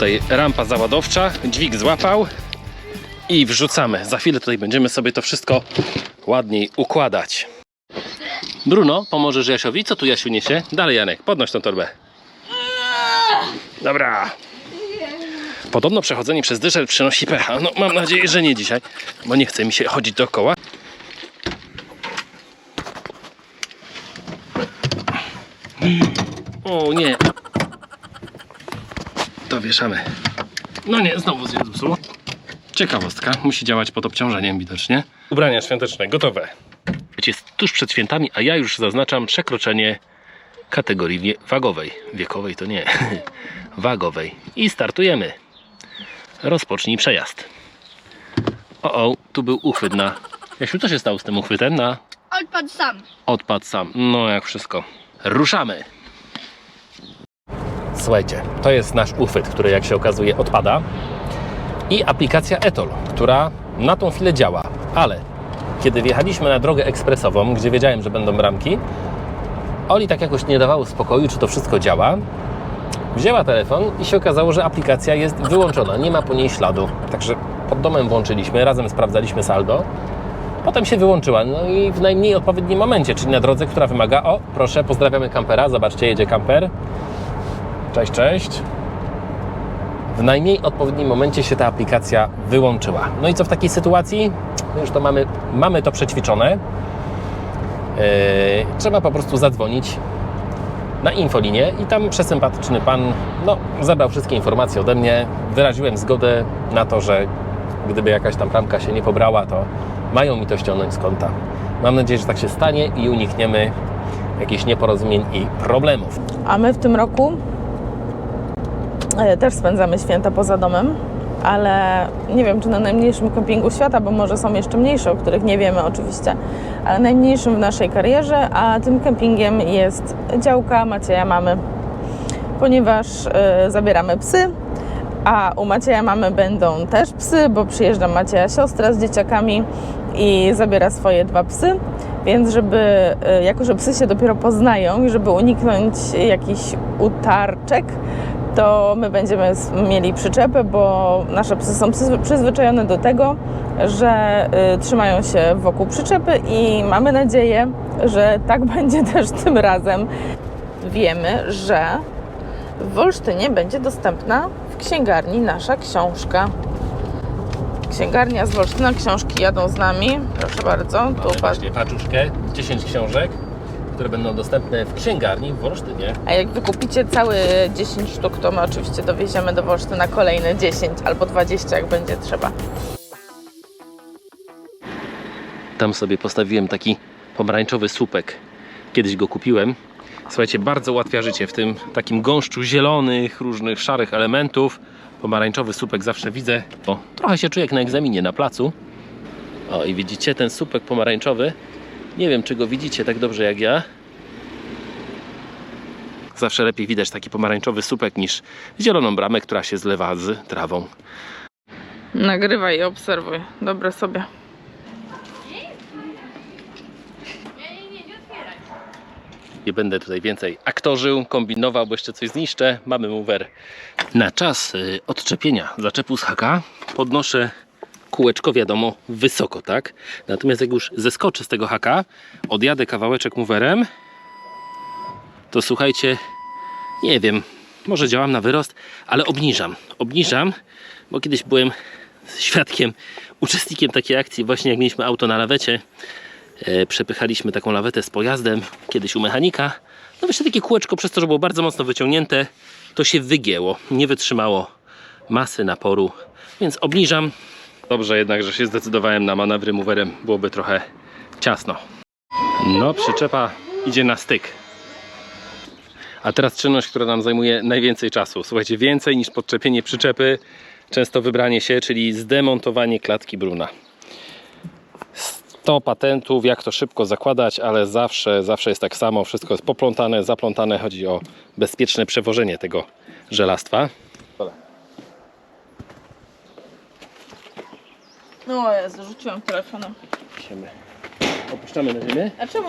Tutaj rampa załadowcza, dźwig złapał i wrzucamy. Za chwilę tutaj będziemy sobie to wszystko ładniej układać. Bruno, pomożesz Jasiowi? Co tu Jasiu niesie? Dalej Janek, podnoś tą torbę. Dobra. Podobno przechodzenie przez dyszel przynosi pecha. No mam nadzieję, że nie dzisiaj, bo nie chce mi się chodzić dookoła. O nie. To wieszamy. No nie, znowu się zepsuło. Ciekawostka, musi działać pod obciążeniem widocznie. Ubrania świąteczne gotowe. Jest tuż przed świętami, a ja już zaznaczam przekroczenie kategorii wie- wagowej. Wiekowej to nie. Wagowej. I startujemy. Rozpocznij przejazd. O, o, tu był uchwyt na... Jasiu, co się stało z tym uchwytem na... Odpadł sam. Odpadł sam. No jak wszystko. Ruszamy. Słuchajcie, to jest nasz uchwyt, który jak się okazuje odpada. I aplikacja Etol, która na tą chwilę działa. Ale kiedy wjechaliśmy na drogę ekspresową, gdzie wiedziałem, że będą bramki, Oli tak jakoś nie dawało spokoju, czy to wszystko działa. Wzięła telefon i się okazało, że aplikacja jest wyłączona, nie ma po niej śladu. Także pod domem włączyliśmy, razem sprawdzaliśmy saldo. Potem się wyłączyła, no i w najmniej odpowiednim momencie, czyli na drodze, która wymaga. O, proszę, pozdrawiamy kampera. Zobaczcie, jedzie kamper. Cześć, cześć. W najmniej odpowiednim momencie się ta aplikacja wyłączyła. No i co w takiej sytuacji? No już to mamy, mamy to przećwiczone. Yy, trzeba po prostu zadzwonić na infolinię i tam przesympatyczny pan no, zabrał wszystkie informacje ode mnie. Wyraziłem zgodę na to, że gdyby jakaś tam bramka się nie pobrała, to mają mi to ściągnąć z konta. Mam nadzieję, że tak się stanie i unikniemy jakichś nieporozumień i problemów. A my w tym roku też spędzamy święta poza domem, ale nie wiem, czy na najmniejszym kempingu świata, bo może są jeszcze mniejsze, o których nie wiemy oczywiście, ale najmniejszym w naszej karierze, a tym kempingiem jest działka Macieja mamy, ponieważ e, zabieramy psy, a u Macieja mamy będą też psy, bo przyjeżdża Macieja siostra z dzieciakami i zabiera swoje dwa psy. Więc żeby, e, jako że psy się dopiero poznają i żeby uniknąć jakichś utarczek, to my będziemy mieli przyczepę, bo nasze psy są przyzwy- przyzwyczajone do tego, że y, trzymają się wokół przyczepy i mamy nadzieję, że tak będzie też tym razem. Wiemy, że w Wolsztynie będzie dostępna w księgarni nasza książka. Księgarnia z Wolsztyna, książki jadą z nami. Proszę bardzo, tu Mamy patrz. właśnie paczuszkę, 10 książek, które będą dostępne w księgarni w Wolsztynie. A jak wykupicie całe 10 sztuk, to my oczywiście dowieziemy do Wolsztyna kolejne 10 albo 20, jak będzie trzeba. Tam sobie postawiłem taki pomarańczowy słupek. Kiedyś go kupiłem. Słuchajcie, bardzo ułatwia życie w tym takim gąszczu zielonych, różnych szarych elementów. Pomarańczowy słupek zawsze widzę. O, trochę się czuję jak na egzaminie na placu. O, i widzicie ten słupek pomarańczowy? Nie wiem, czy go widzicie tak dobrze jak ja. Zawsze lepiej widać taki pomarańczowy słupek niż zieloną bramę, która się zlewa z trawą. Nagrywaj i obserwuj. Dobre sobie. Nie będę tutaj więcej aktorzył, kombinował, bo jeszcze coś zniszczę. Mamy mover. Na czas y, odczepienia zaczepu z haka podnoszę kółeczko, wiadomo, wysoko, tak? Natomiast jak już zeskoczę z tego haka, odjadę kawałeczek moverem, to słuchajcie, nie wiem, może działam na wyrost, ale obniżam. Obniżam, bo kiedyś byłem świadkiem, uczestnikiem takiej akcji, właśnie jak mieliśmy auto na lawecie e, przepychaliśmy taką lawetę z pojazdem kiedyś u mechanika. No właśnie takie kółeczko przez to, że było bardzo mocno wyciągnięte, to się wygięło. Nie wytrzymało masy naporu, więc obniżam. Dobrze jednak, że się zdecydowałem na manewry moverem, byłoby trochę ciasno. No, przyczepa idzie na styk. A teraz czynność, która nam zajmuje najwięcej czasu. Słuchajcie, więcej niż podczepienie przyczepy, często wybranie się, czyli zdemontowanie klatki Bruna. 100 patentów, jak to szybko zakładać, ale zawsze, zawsze jest tak samo. Wszystko jest poplątane, zaplątane. Chodzi o bezpieczne przewożenie tego żelastwa. No Jezu, rzuciłam telefonem. Opuszczamy na ziemię. A czemu?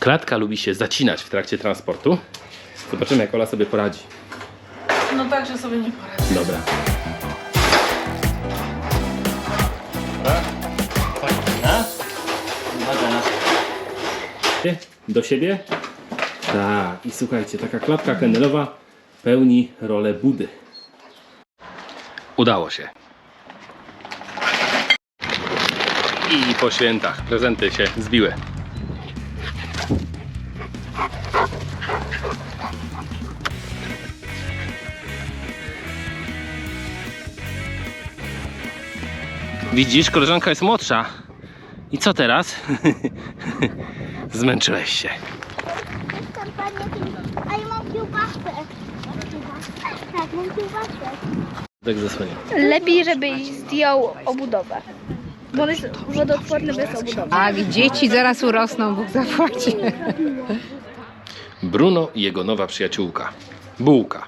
Klatka lubi się zacinać w trakcie transportu. Zobaczymy, jak Ola sobie poradzi. No tak, że sobie nie poradzę. Dobra. Do siebie? Tak. I słuchajcie, taka klatka kennelowa pełni rolę budy. Udało się. I po świętach prezenty się zbiły. Widzisz, koleżanka jest młodsza. I co teraz? Zmęczyłeś się. A ja mam. Tak, mam. Tak zasłonię. Lepiej, żebyś zdjął obudowę. Bo on jest wodoodporny bez obudowy. Tak, dzieci zaraz urosną, Bóg zapłaci. Bruno i jego nowa przyjaciółka. Bułka.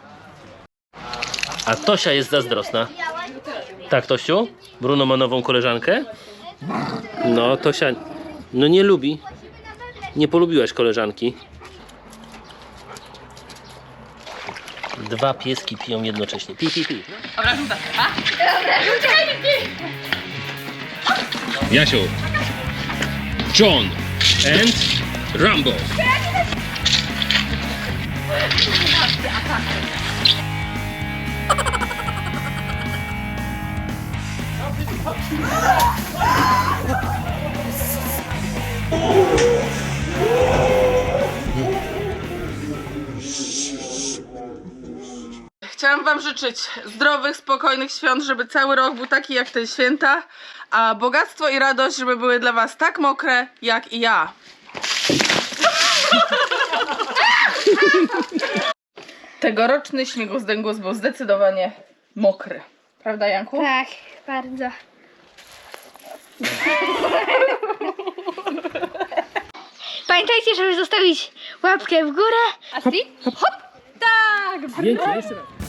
A Tosia jest zazdrosna. Tak, Tosiu? Bruno ma nową koleżankę? No, Tosia, no nie lubi. Nie polubiłaś koleżanki. Dwa pieski piją jednocześnie. Pi, pi, pi. Jasiu. John and Rambo. Chciałam Wam życzyć zdrowych, spokojnych świąt, żeby cały rok był taki jak te święta, a bogactwo i radość, żeby były dla Was tak mokre jak i ja. Tegoroczny śmiegozdęgłos był zdecydowanie mokry. Prawda, Janku? Tak, bardzo. Pamiętajcie, żeby zostawić łapkę w górę. A ty? Hop! Tak! Zdjęcie, jeszcze raz.